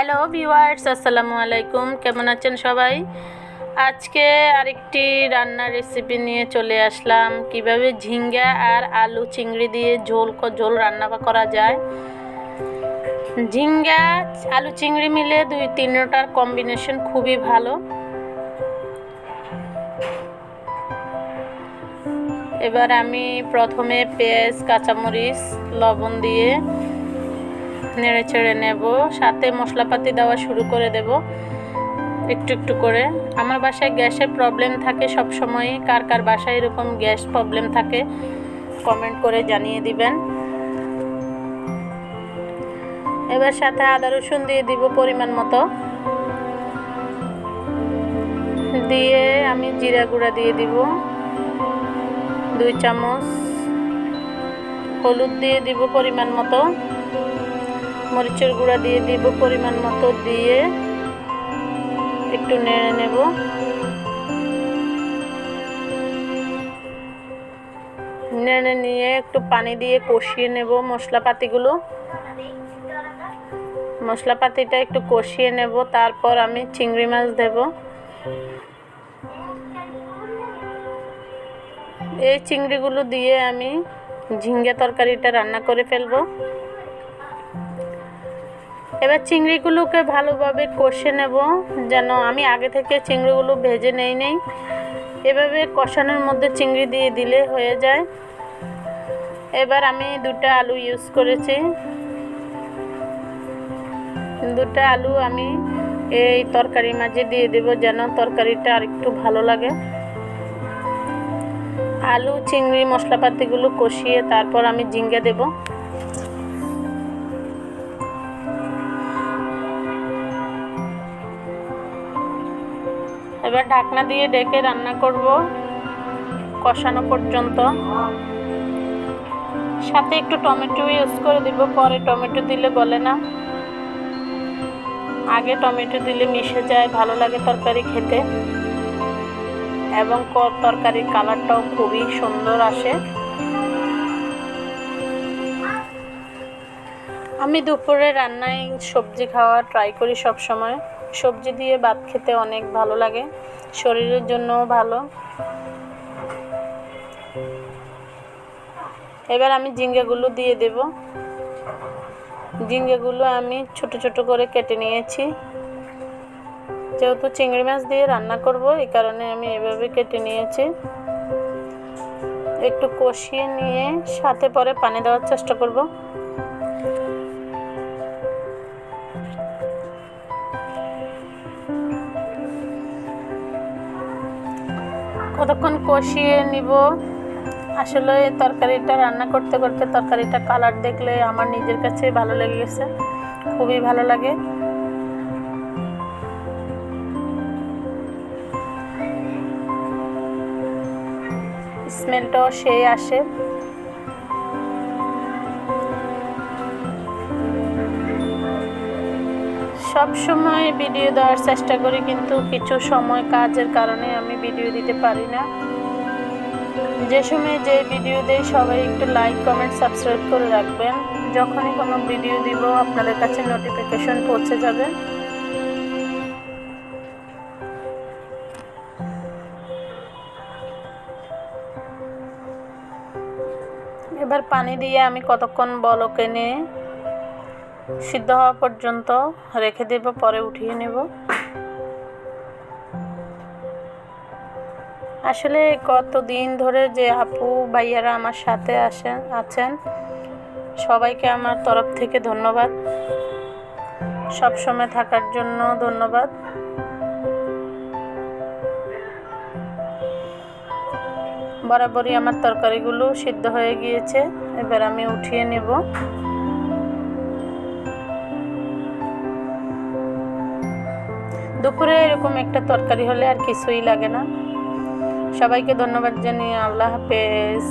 Hello viewers আসসালামু আলাইকুম। কেমন আছেন সবাই? আজকে আরেকটি রান্নার রেসিপি নিয়ে চলে আসলাম। কীভাবে ঝিঙ্গা আর আলু চিংড়ি দিয়ে ঝোল ঝোল রান্না করা যায়। ঝিঙ্গা, আলু চিংড়ি মিলে দুই তিনটার কম্বিনেশন খুবই ভালো। এবার আমি প্রথমে পেঁয়াজ, কাঁচামরিচ, লবণ দিয়ে নেড়ে চেড়ে নেব, সাথে মশলাপাতি দেওয়া শুরু করে দেব, একটু একটু করে। আমার বাসায় গ্যাসের প্রবলেম থাকে সব সময় কার কার বাসায় এরকম গ্যাস প্রবলেম থাকে কমেন্ট করে জানিয়ে দিবেন। এবার সাথে আদা রসুন দিয়ে দিব পরিমাণ মতো। দিয়ে আমি জিরা গুঁড়া দিয়ে দিব, দুই চামচ। হলুদ দিয়ে দিব পরিমাণ মতো। মরিচের গুঁড়া দিয়ে দিব, পরিমাণ মতো দিয়ে একটু নেড়ে নেব। নেড়ে নিয়ে একটু পানি দিয়ে কষিয়ে নেব মশলাপাতিগুলো। মশলাপাতিটা একটু কষিয়ে নেব, তারপর আমি চিংড়ি মাছ দেব। এই চিংড়িগুলো দিয়ে আমি ঝিঙ্গা তরকারিটা রান্না করে ফেলব। এবার চিংড়িগুলোকে ভালোভাবে কষে নেব, যেন আমি আগে থেকে চিংড়িগুলো ভেজে নেই নেই। এভাবে কষানোর মধ্যে চিংড়ি দিয়ে দিলে হয়ে যায়। এবার আমি দুটো আলু ইউজ করেছি। দুটো আলু আমি এই তরকারির মাঝে দিয়ে দেব, যেন তরকারিটা আর একটু ভালো লাগে। আলু, চিংড়ি, মশলাপাতিগুলো কষিয়ে তারপর আমি ঝিঙ্গা দেবো। এবার ঢাকনা দিয়ে ডেকে রান্না করব কষানো পর্যন্ত। সাথে একটু টমেটো ইউজ করে দিব, পরে টমেটো দিলে বলে না। আগে টমেটো দিলে মিশে যায়, ভালো লাগে তরকারি খেতে। এবং তরকারির কালারটাও খুবই সুন্দর আসে। আমি দুপুরে রান্নায় সবজি খাওয়া ট্রাই করি সব সময় সবজি দিয়ে ভাত খেতে অনেক ভালো লাগে। শরীরের জন্যও ভালো। এবার আমি ঝিঙ্গাগুলো দিয়ে দেব। ঝিঙ্গাগুলো আমি ছোট ছোট করে কেটে নিয়েছি। যেহেতু চিংড়ি মাছ দিয়ে রান্না করব, এই কারণে আমি এভাবে কেটে নিয়েছি। একটু কষিয়ে নিয়ে সাথে পরে পানি দেওয়ার চেষ্টা করব। কতক্ষণ কষিয়ে নিব? আসলে তরকারিটা রান্না করতে করতে তরকারিটা কালার দেখলে আমার নিজের কাছে ভালো লেগে গেছে, খুবই ভালো লাগে। স্মেলটাও সেই আসে। সব সময় ভিডিও দেওয়ার চেষ্টা করি, কিন্তু কিছু সময় কাজের কারণে আমি ভিডিও দিতে পারি না। যে সময় যে ভিডিও দেই, সবাই একটু লাইক কমেন্ট সাবস্ক্রাইব করে রাখবেন। যখনই কোনো ভিডিও দিব, আপনাদের কাছে নোটিফিকেশন পৌঁছে যাবে। এবার পানি দিয়ে আমি কতক্ষণ বলকে নিয়ে সিদ্ধ হওয়া পর্যন্ত রেখে দেব, পরে উঠিয়ে নেব। আসলে কত দিন ধরে যে আপু, ভাইয়ারা আমার সাথে আসেন আছেন, সবাইকে আমার তরফ থেকে ধন্যবাদ। সব সময় থাকার জন্য ধন্যবাদ। বরাবরই আমার তরকারিগুলো সিদ্ধ হয়ে গিয়েছে, এবার আমি উঠিয়ে নেব। দুপুরে এরকম একটা তরকারি হলে আর কিছুই লাগে না। সবাইকে ধন্যবাদ জানিয়ে আল্লাহ হাফেজ।